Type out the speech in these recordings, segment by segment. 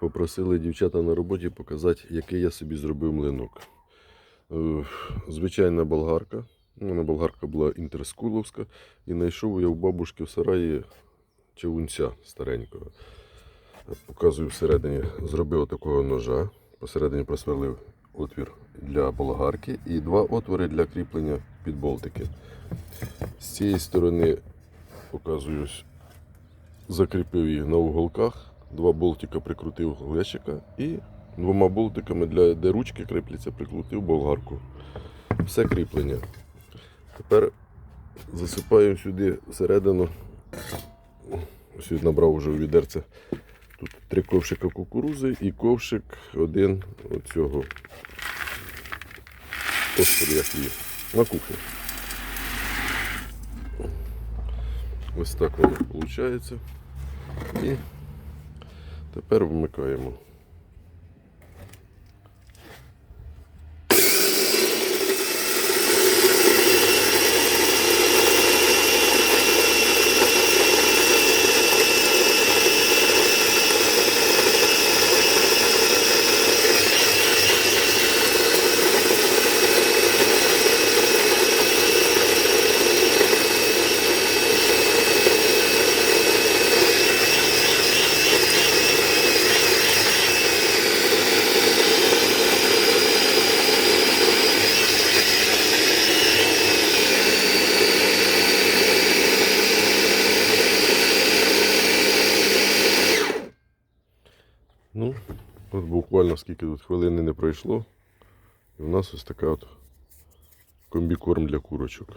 Попросили дівчата на роботі показати, який я собі зробив млинок. Е, Звичайна болгарка. У мене болгарка була інтерскуловська. І знайшов я у бабушки в сараї чавунця старенького. Показую всередині, зробив такого ножа. Посередині просверлив отвір для болгарки і два отвори для кріплення під болтики. З цієї сторони показую, закріпив їх на уголках, два болтика прикрутив глечика і двома болтиками, для, де ручки кріпляться, прикрутив болгарку. Все кріплення. Тепер засипаю сюди всередину. Ось набрав вже у відерце. Тут три ковшика кукурузи і ковшик один оцього. Господи, як її. На кухні. Ось так воно виходить. І тепер вмикаємо. Ну, от буквально скільки тут хвилини не пройшло. І у нас ось така от комбікорм для курочок.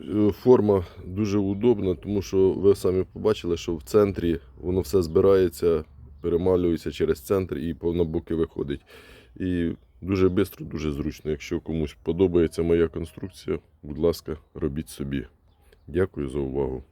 Е, Форма дуже удобна, тому що ви самі побачили, що в центрі воно все збирається, перемалюється через центр і по- на боки виходить. І дуже швидко, дуже зручно. Якщо комусь подобається моя конструкція, будь ласка, робіть собі. Дякую за увагу.